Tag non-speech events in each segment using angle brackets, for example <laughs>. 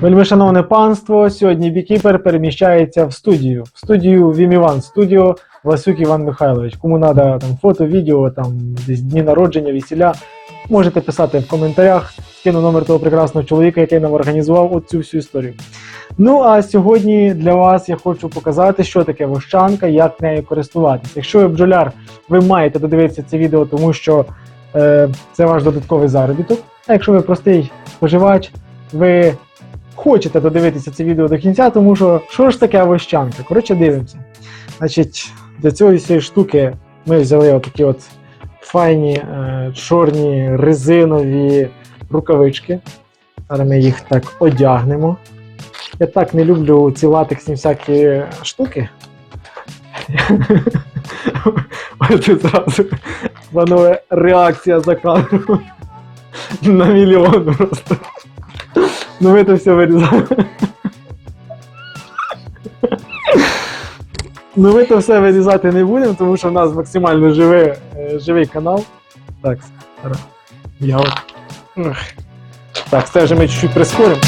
Вельмишановне панство, сьогодні бікіпер переміщається в студію. В студію Віміван Студіо Васюк Іван Михайлович. Кому треба там фото, відео, там десь дні народження, весіля, можете писати в коментарях. Скину номер того прекрасного чоловіка, який нам організував оцю всю історію. Ну а сьогодні для вас я хочу показати, що таке вощанка, як нею користуватися. Якщо ви бджоляр, ви маєте додивитися це відео, тому що е, це ваш додатковий заробіток. А якщо ви простий споживач, ви хочете додивитися це відео до кінця, тому що що ж таке вощанка? Коротше, дивимося. Значить, для цієї всієї штуки ми взяли отакі от файні е, чорні резинові рукавички. Зараз ми їх так одягнемо. Я так не люблю ці латексні всякі штуки. <laughs> Ось зразу панове реакція за кадром. На мільйон просто. Ну ми це все вирізаємо. Ну ми це все вирізати не будемо, тому що в нас максимально живий, е, живий канал. Так, я от. Так, це вже ми чуть-чуть прискоримо.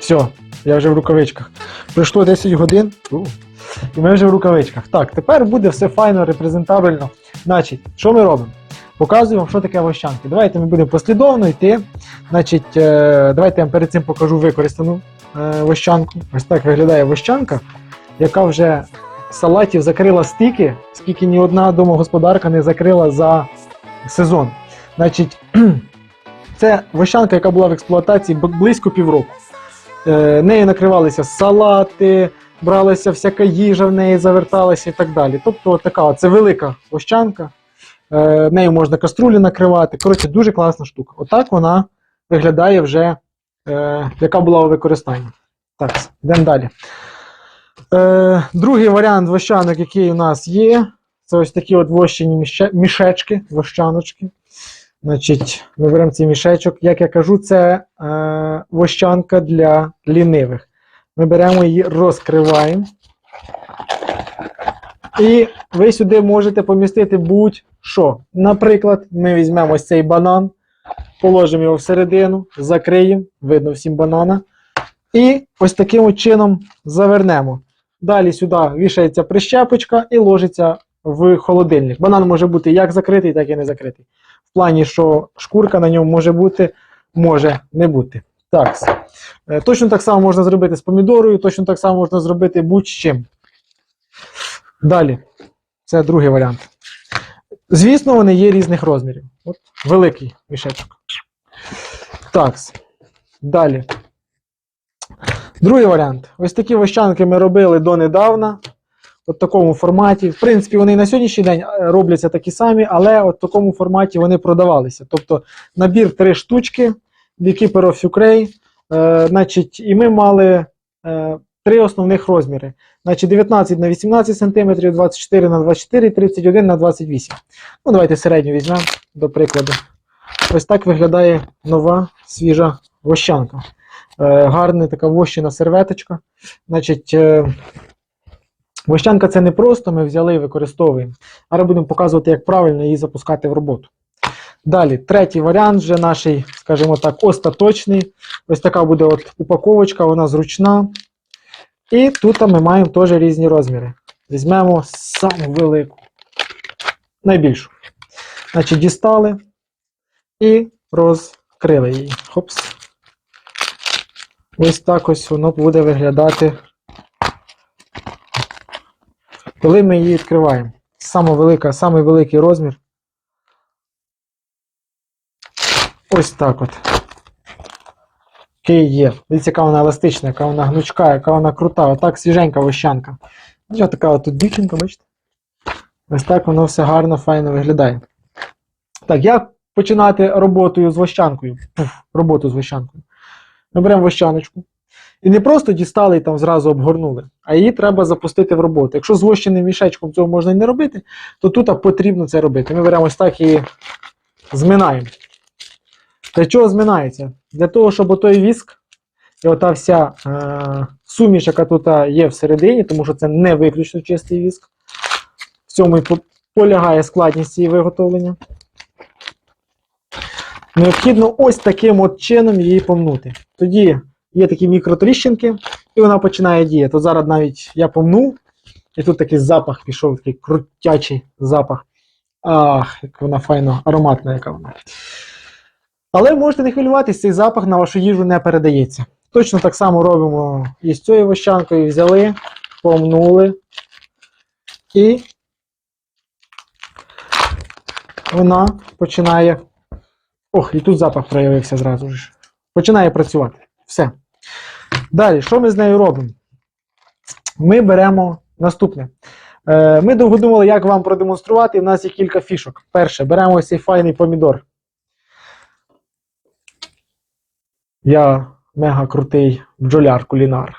Все, я вже в рукавичках. Пройшло 10 годин. І ми вже в рукавичках. Так, тепер буде все файно, репрезентабельно. Значить, що ми робимо? Показую вам, що таке вощанки. Давайте ми будемо послідовно йти. Значить, е, давайте я вам перед цим покажу використану е, вощанку. Ось так виглядає вощанка, яка вже салатів закрила стільки, скільки ні одна домогосподарка не закрила за сезон. Значить, <clears throat> це вощанка, яка була в експлуатації близько півроку. Е, нею накривалися салати, бралася всяка їжа в неї, заверталася і так далі. Тобто, така це велика вощанка. Е, нею можна каструлі накривати. Коротше, дуже класна штука. Отак вона виглядає вже, е, яка була у використанні. Так, йдемо далі. Е, другий варіант вощанок, який у нас є, це ось такі от вощені мішечки, вощаночки. Значить, ми беремо цей мішечок. Як я кажу, це е, вощанка для лінивих. Ми беремо її, розкриваємо. І ви сюди можете помістити будь-що. Наприклад, ми візьмемо ось цей банан, положимо його всередину, закриємо, видно всім банана. І ось таким чином завернемо. Далі сюди вішається прищепочка і ложиться в холодильник. Банан може бути як закритий, так і не закритий. В плані, що шкурка на ньому може бути, може не бути. Так. Е, Точно так само можна зробити з помідорою, точно так само можна зробити будь-чим. Далі. Це другий варіант. Звісно, вони є різних розмірів. От великий мішечок. Так. Далі. Другий варіант. Ось такі вощанки ми робили донедавна. От в такому форматі. В принципі, вони і на сьогоднішній день е, робляться такі самі, але от в такому форматі вони продавалися. Тобто набір три штучки, Beekeeper of Ukraine. Е, значить, і ми мали е, три основних розміри. Значить, 19 на 18 см, 24 на 24 31 на 28 Ну, давайте середню візьмемо, до прикладу. Ось так виглядає нова свіжа вощанка. Е, гарна така вощена серветочка. Значить, е, вощанка це не просто, ми взяли і використовуємо. Зараз будемо показувати, як правильно її запускати в роботу. Далі, третій варіант, вже наш, скажімо так, остаточний. Ось така буде от упаковочка, вона зручна. І тут ми маємо теж різні розміри. Візьмемо саму велику, найбільшу. Значить, дістали і розкрили її. Хопс. Ось так ось воно буде виглядати. Коли ми її відкриваємо. Саме велика, самий великий розмір. Ось так от. Який є. Дивіться, яка вона еластична, яка вона гнучка, яка вона крута. Отак свіженька вощанка. Ось така от тут дівчинка, бачите? Ось так воно все гарно, файно виглядає. Так, як починати роботою з вощанкою? Пуф, роботу з вощанкою. Ми беремо вощаночку. І не просто дістали і там зразу обгорнули, а її треба запустити в роботу. Якщо з вощеним мішечком цього можна і не робити, то тут потрібно це робити. Ми беремо ось так і зминаємо. Для чого зминається? Для того, щоб отой віск і ота вся е, суміш, яка тут є всередині, тому що це не виключно чистий віск. В цьому і полягає складність її виготовлення. необхідно ось таким от чином її помнути. Тоді є такі мікротріщинки, і вона починає діяти. От зараз навіть я помнув, і тут такий запах пішов, такий крутячий запах. Ах, як вона файно, ароматна, яка вона. Але можете не хвилюватись, цей запах на вашу їжу не передається. Точно так само робимо і з цією вощанкою взяли, помнули. І вона починає. Ох, і тут запах проявився зразу ж. Починає працювати. Все. Далі, що ми з нею робимо? Ми беремо наступне. Е, Ми довго думали, як вам продемонструвати. і в нас є кілька фішок. Перше, беремо ось цей файний помідор. Я мега крутий бджоляр-кулінар.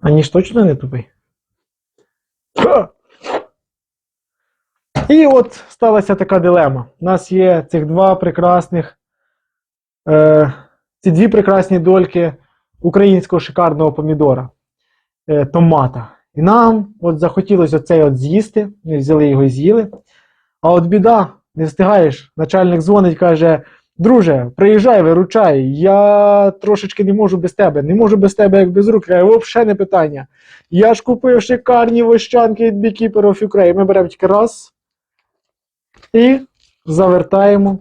А ніж точно не тупий? І от сталася така дилема. У нас є цих два прекрасних, е, ці дві прекрасні дольки українського шикарного помідора, е, томата. І нам от захотілося оцей от з'їсти. Ми взяли його і з'їли. А от біда, не встигаєш. Начальник дзвонить, каже: друже, приїжджай, виручай, я трошечки не можу без тебе. Не можу без тебе, як без рук. Я взагалі не питання. Я ж купив шикарні вощанки від of Ukraine. Ми беремо тільки раз. І завертаємо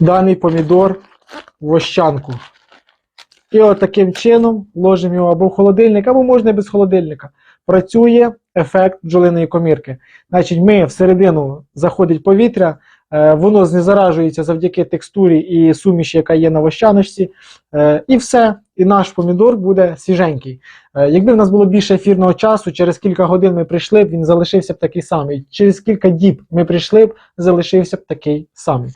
даний помідор в вощанку. І от таким чином ложимо його або в холодильник, або можна без холодильника. Працює ефект бджолиної комірки. Значить, ми всередину заходить повітря, е, воно знезаражується завдяки текстурі і суміші, яка є на вощаночці. е, І все. І наш помідор буде свіженький. Е, Якби в нас було більше ефірного часу, через кілька годин ми прийшли б, він залишився б такий самий. Через кілька діб ми прийшли б, залишився б такий самий.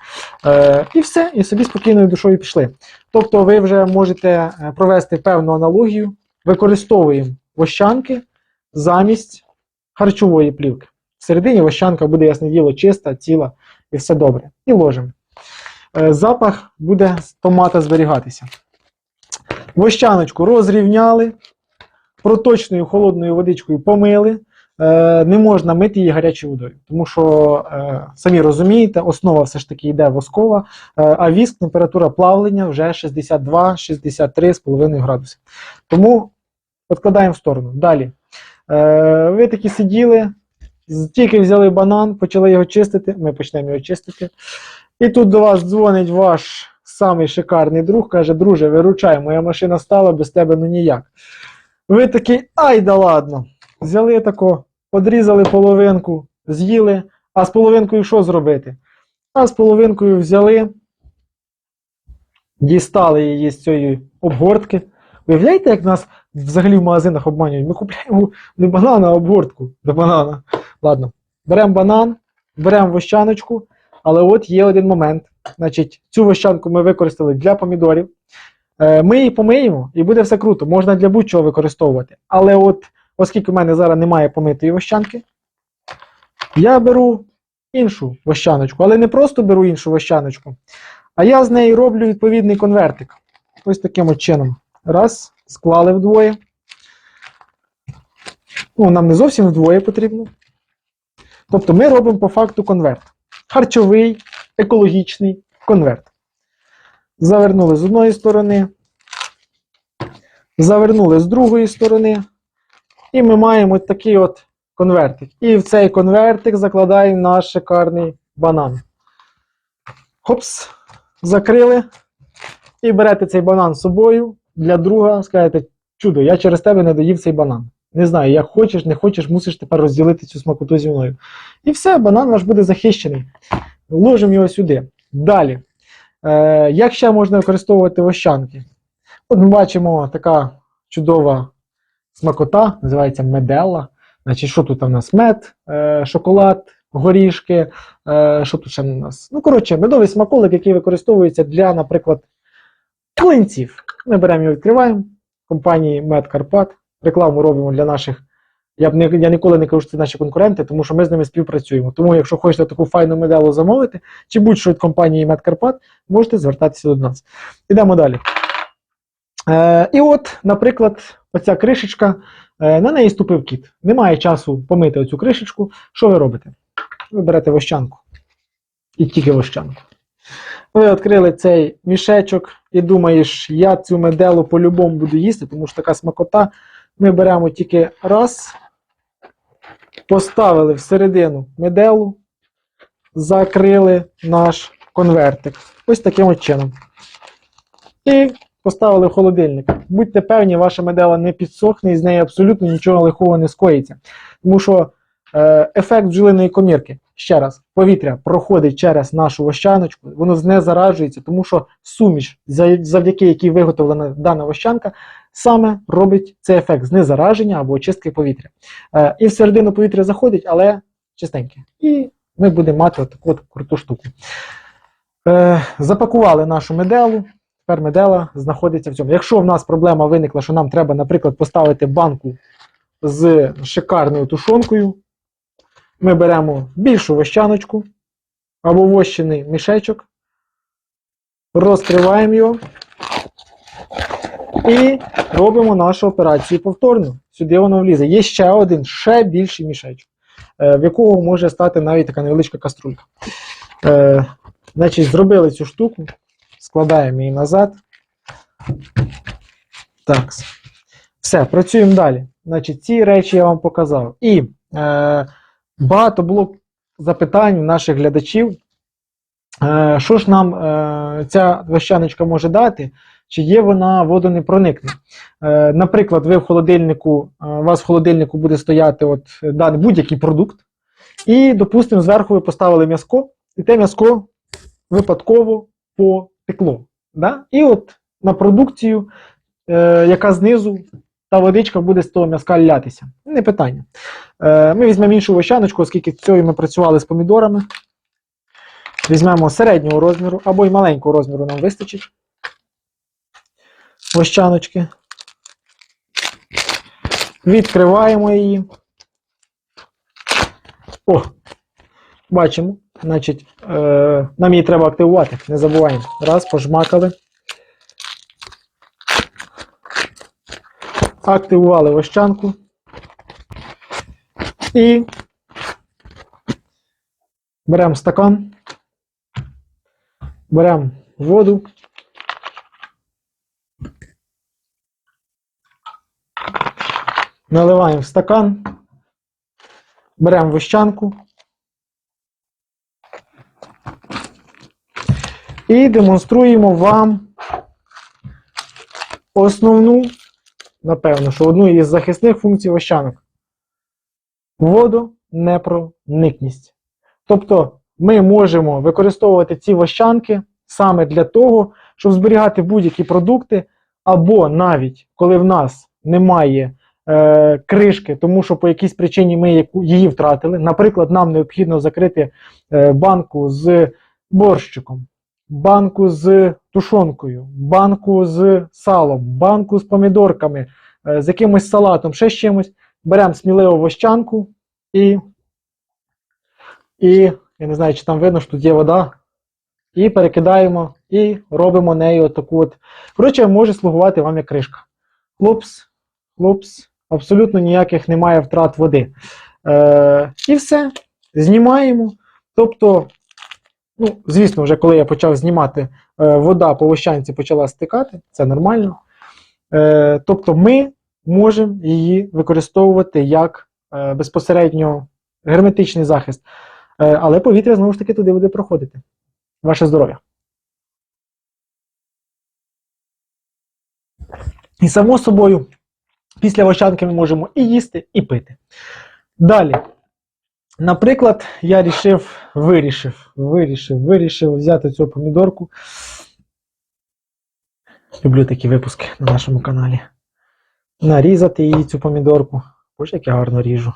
І все, і собі спокійною душою пішли. Тобто ви вже можете провести певну аналогію, використовуємо вощанки замість харчової плівки. Всередині вощанка буде, ясне діло, чиста, ціла і все добре. І ложимо. Е, запах буде з томата зберігатися. Вощаночку розрівняли, проточною холодною водичкою помили. Е, не можна мити її гарячою водою, тому що, е, самі розумієте, основа все ж таки йде воскова, а віск, температура плавлення вже 62-63,5 градуси. Тому відкладаємо в сторону. Далі. Е, ви такі сиділи, тільки взяли банан, почали його чистити, ми почнемо його чистити. І тут до вас дзвонить ваш самий шикарний друг, каже, друже, виручай, моя машина стала, без тебе ну ніяк. Ви такий, ай да ладно. Взяли тако, подрізали половинку, з'їли, а з половинкою що зробити? А з половинкою взяли, дістали її з цієї обгортки. Уявляєте, як нас взагалі в магазинах обманюють? Ми купляємо не банан, а обгортку до банана. Ладно, беремо банан, беремо вощаночку, але от є один момент. Значить, цю вощанку ми використали для помідорів. Е, Ми її помиємо і буде все круто. Можна для будь-чого використовувати. Але от, оскільки в мене зараз немає помитої вощанки, я беру іншу вощаночку, але не просто беру іншу вощаночку, а я з неї роблю відповідний конвертик. Ось таким от чином. Раз, склали вдвоє. Ну, нам не зовсім вдвоє потрібно. Тобто ми робимо по факту конверт. Харчовий, екологічний конверт. Завернули з одної сторони, завернули з другої сторони. І ми маємо от такий от конвертик. І в цей конвертик закладаємо наш шикарний банан. Хопс, закрили. І берете цей банан з собою для друга, скажете, чудо, я через тебе не доїв цей банан. Не знаю, як хочеш, не хочеш, мусиш тепер розділити цю смакоту зі мною. І все, банан ваш буде захищений. Ложимо його сюди. Далі. Е, як ще можна використовувати вощанки? От ми бачимо така чудова смакота, називається меделла. Значить, що тут у нас мед, е, шоколад, горішки, е, що тут ще у нас? Ну, коротше, медовий смаколик, який використовується для, наприклад, клинців. Ми беремо його відкриваємо компанії Мед Карпат. Рекламу робимо для наших. Я б не я ніколи не кажу, що це наші конкуренти, тому що ми з ними співпрацюємо. Тому, якщо хочете таку файну медалу замовити, чи будь-що від компанії Медкарпат, можете звертатися до нас. Ідемо далі. Е, і от, наприклад, оця кришечка, е, на неї ступив кіт. Немає часу помити оцю кришечку. Що ви робите? ви берете вощанку. І тільки вощанку. Ви відкрили цей мішечок і думаєш, я цю меделу по-любому буду їсти, тому що така смакота. Ми беремо тільки раз, поставили всередину меделу, закрили наш конвертик. Ось таким от чином. І поставили в холодильник. Будьте певні, ваша медела не підсохне і з неї абсолютно нічого лихого не скоїться. Тому що е, ефект бджолиної комірки, ще раз, повітря проходить через нашу вощаночку, воно не заражується, тому що суміш, завдяки якій виготовлена дана вощанка, саме робить цей ефект знезараження або очистки повітря. Е, і всередину повітря заходить, але чистеньке. І ми будемо мати таку от круту штуку. Е, запакували нашу меделу. Тепер медела знаходиться в цьому. Якщо в нас проблема виникла, що нам треба, наприклад, поставити банку з шикарною тушонкою, ми беремо більшу вощаночку або вощений мішечок, розкриваємо його і робимо нашу операцію повторно. Сюди воно влізе. Є ще один, ще більший мішечок, е, в якого може стати навіть така невеличка каструлька. Е, Значить, зробили цю штуку, складаємо її назад. Так. Все, працюємо далі. Значить, ці речі я вам показав. І е, багато було запитань наших глядачів. Е, що ж нам е, ця вощаночка може дати? Чи є вона водонепроникна? Е, наприклад, ви в холодильнику, у вас в холодильнику буде стояти от, будь-який продукт, і, допустимо, зверху ви поставили м'язко, і те м'язко випадково потекло. Да? І от на продукцію, яка знизу, та водичка буде з того м'язка лятися. Не питання. Е, ми візьмемо іншу вощаночку, оскільки цією ми працювали з помідорами. Візьмемо середнього розміру або й маленького розміру нам вистачить. Вощаночки. Відкриваємо її. О, бачимо. Значить, е, нам її треба активувати. Не забуваємо. Раз, пожмакали. Активували вощанку. І беремо стакан. Беремо воду. Наливаємо в стакан. Беремо вощанку. І демонструємо вам основну, напевно, що одну із захисних функцій вощанок. Водонепроникність. Тобто ми можемо використовувати ці вощанки саме для того, щоб зберігати будь-які продукти, або навіть коли в нас немає е, кришки, тому що по якійсь причині ми її втратили. Наприклад, нам необхідно закрити е, банку з борщиком, банку з тушонкою, банку з салом, банку з помідорками, е, з якимось салатом, ще з чимось. Беремо сміливо вощанку і, і я не знаю, чи там видно, що тут є вода. І перекидаємо і робимо нею таку от. Коротше, може слугувати вам як кришка. Хлопс, хлопс, абсолютно ніяких немає втрат води. Е, і все. Знімаємо. Тобто, ну, звісно, вже коли я почав знімати, вода по вощанці почала стикати, це нормально. Е, тобто, ми можемо її використовувати як е, безпосередньо герметичний захист. Е, але повітря знову ж таки туди буде проходити. Ваше здоров'я. І само собою, після вощанки ми можемо і їсти, і пити. Далі. Наприклад, я рішив, вирішив, вирішив, вирішив взяти цю помідорку. Люблю такі випуски на нашому каналі. Нарізати її цю помідорку. Боже, як я гарно ріжу.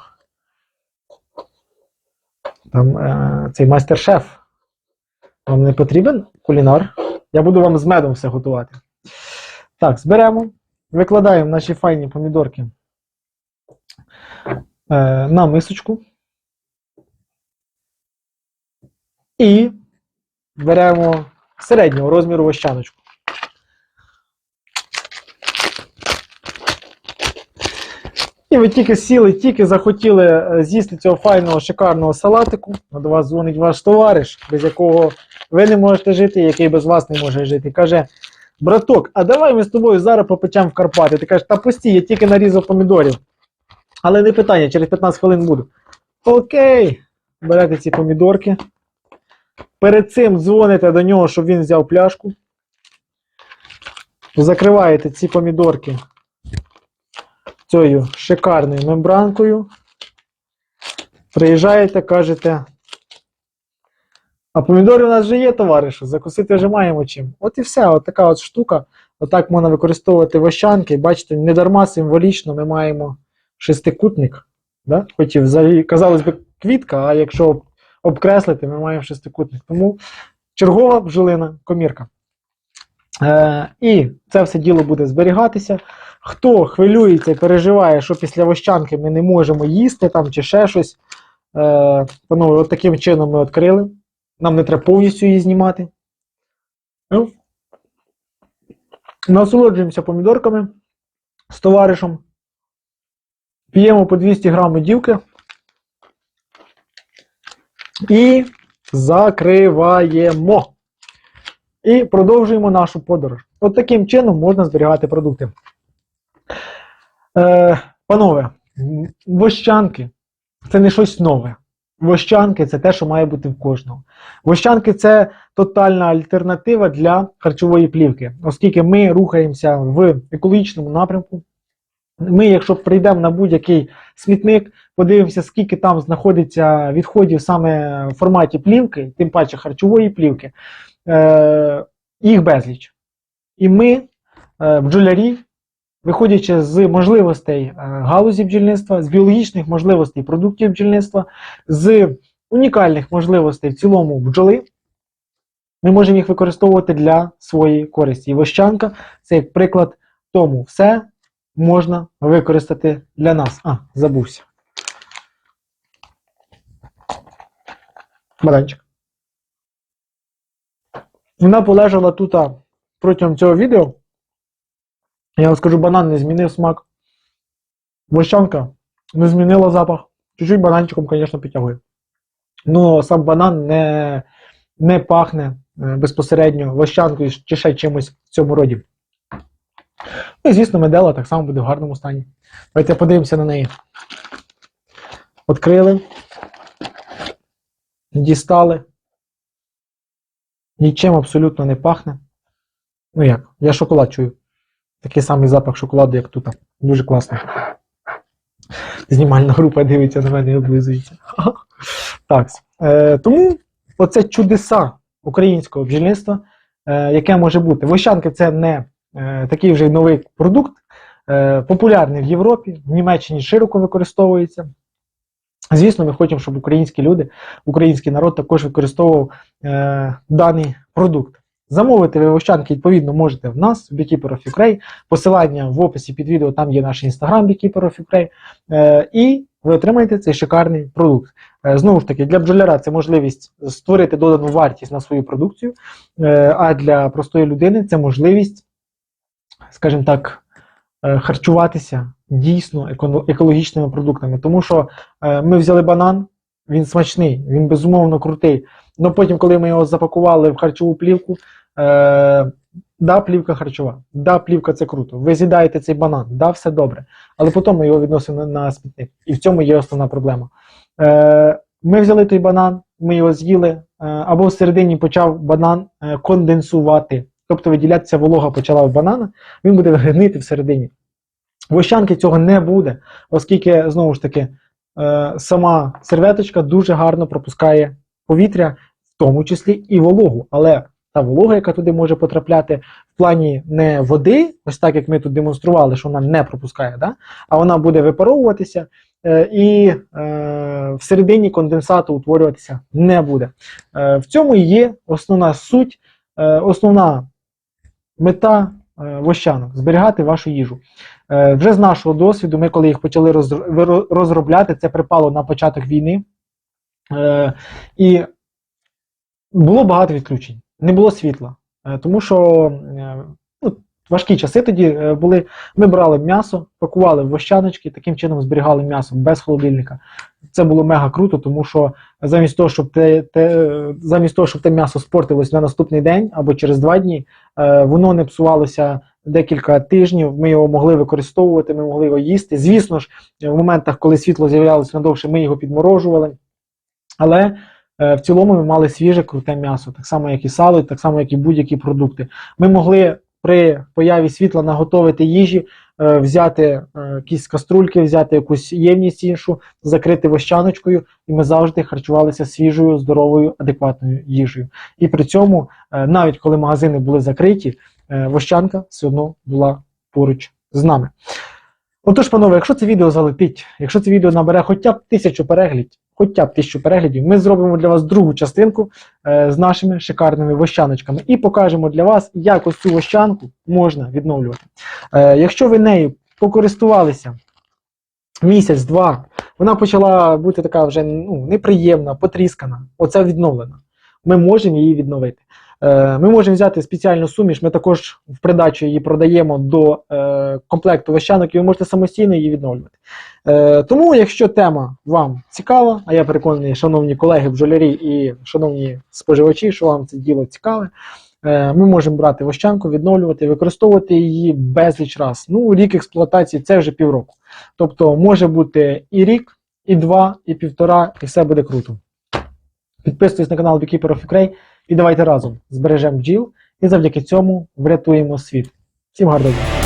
Там е, цей майстер-шеф. Вам не потрібен кулінар? Я буду вам з медом все готувати. Так, зберемо, викладаємо наші файні помідорки е, на мисочку. І беремо середнього розміру вощаночку. І ви тільки сіли, тільки захотіли е, з'їсти цього файного шикарного салатику. До вас дзвонить ваш товариш, без якого ви не можете жити, який без вас не може жити. Каже: браток, а давай ми з тобою зараз попечемо в Карпати. Ти кажеш, та пусті, я тільки нарізав помідорів. Але не питання, через 15 хвилин буду. Окей, берете ці помідорки. Перед цим дзвоните до нього, щоб він взяв пляшку. Закриваєте ці помідорки цією шикарною мембранкою. Приїжджаєте, кажете. А помідори у нас вже є, товаришу, закусити вже маємо чим. От і все, от така от штука. Отак можна використовувати вощанки. Бачите, не дарма символічно ми маємо шестикутник. Да? Хоч і взагалі, казалось би, квітка, а якщо обкреслити, ми маємо шестикутник. Тому чергова бджолина комірка. Е, і це все діло буде зберігатися. Хто хвилюється і переживає, що після вощанки ми не можемо їсти там чи ще щось. Е, панове, от таким чином ми відкрили. Нам не треба повністю її знімати. Ну, насолоджуємося помідорками з товаришем. П'ємо по 200 грамів дівки. І закриваємо. І продовжуємо нашу подорож. От таким чином можна зберігати продукти. Е, панове, вощанки це не щось нове. Вощанки це те, що має бути в кожного. Вощанки це тотальна альтернатива для харчової плівки, оскільки ми рухаємося в екологічному напрямку. Ми, якщо прийдемо на будь-який смітник, подивимося, скільки там знаходиться відходів саме в форматі плівки, тим паче харчової плівки, е, їх безліч. І ми, е, бджолярі, виходячи з можливостей е, галузі бджільництва, з біологічних можливостей продуктів бджільництва, з унікальних можливостей в цілому бджоли, ми можемо їх використовувати для своєї користі. І вощанка це як приклад тому все можна використати для нас. А, забувся. Баранчик. Вона полежала тут протягом цього відео. Я вам скажу, банан не змінив смак. Вощанка не змінила запах. Чуть-чуть бананчиком, звісно, підтягує. Ну, сам банан не, не пахне е, безпосередньо вощанкою чи ще чимось в цьому роді. Ну і, звісно, медела так само буде в гарному стані. Давайте подивимося на неї. Відкрили. Дістали. Нічим абсолютно не пахне. Ну як? Я шоколад чую. Такий самий запах шоколаду, як тут. Дуже класно. Знімальна група дивиться на мене і облизується. <laughs> Так. Е, тому оце чудеса українського бджільництва, е, яке може бути. Вощанки це не е, такий вже новий продукт, е, популярний в Європі, в Німеччині широко використовується. Звісно, ми хочемо, щоб українські люди, український народ також використовував е, даний продукт. Замовити ви відповідно, можете в нас, в Beekeeper of Ukraine. Посилання в описі під відео, там є наш інстаграм Beekeeper of Ukraine. Е, і ви отримаєте цей шикарний продукт. Е, знову ж таки, для бджоляра це можливість створити додану вартість на свою продукцію, е, а для простої людини це можливість, скажімо так, харчуватися дійсно екологічними продуктами. Тому що е, ми взяли банан, він смачний, він безумовно крутий. Але потім, коли ми його запакували в харчову плівку, е, да, плівка харчова, да, плівка це круто. Ви з'їдаєте цей банан, да, все добре. Але потім ми його відносимо на, смітник. І в цьому є основна проблема. Е, ми взяли той банан, ми його з'їли, е, або всередині почав банан е, конденсувати. Тобто виділятися волога почала в банана, він буде гнити всередині. В Ощанки цього не буде, оскільки, знову ж таки, е, сама серветочка дуже гарно пропускає повітря, в тому числі і вологу. Але та волога, яка туди може потрапляти в плані не води, ось так як ми тут демонстрували, що вона не пропускає, да? а вона буде випаровуватися е, і е, всередині конденсату утворюватися не буде. Е, в цьому є основна суть, е, основна мета е, вощанок зберігати вашу їжу. Е, Вже з нашого досвіду, ми коли їх почали розробляти, це припало на початок війни. Е, І було багато відключень, не було світла. Тому що важкі часи тоді е, були. Ми брали м'ясо, пакували в вощаночки, таким чином зберігали м'ясо без холодильника. Це було мега круто, тому що замість того, щоб те, те, замість того, щоб те м'ясо спортилось на наступний день або через два дні, е, воно не псувалося декілька тижнів. Ми його могли використовувати, ми могли його їсти. Звісно ж, в моментах, коли світло з'являлося надовше, ми його підморожували. Але е, в цілому ми мали свіже круте м'ясо, так само, як і сало, так само, як і будь-які продукти. Ми могли при появі світла наготовити їжі, е, взяти е, якісь каструльки, взяти якусь ємність іншу, закрити вощаночкою, і ми завжди харчувалися свіжою, здоровою, адекватною їжею. І при цьому, е, навіть коли магазини були закриті, вощанка все одно була поруч з нами. Отож, панове, якщо це відео залетить, якщо це відео набере хоча б тисячу переглядів, хоча б тисячу переглядів, ми зробимо для вас другу частинку е, з нашими шикарними вощаночками і покажемо для вас, як ось цю вощанку можна відновлювати. Е, якщо ви нею покористувалися місяць-два, вона почала бути така вже ну, неприємна, потріскана, оце відновлена. Ми можемо її відновити. Е, Ми можемо взяти спеціальну суміш, ми також в придачу її продаємо до е, комплекту вощанок, і ви можете самостійно її відновлювати. Е, Тому, якщо тема вам цікава, а я переконаний, шановні колеги бджолярі і шановні споживачі, що вам це діло цікаве, ми можемо брати вощанку, відновлювати, використовувати її безліч раз. Ну, рік експлуатації це вже півроку. Тобто може бути і рік, і два, і півтора, і все буде круто. Підписуйтесь на канал Beekeeper Ukraine і давайте разом збережемо бджіл і завдяки цьому врятуємо світ. Всім гарного дня!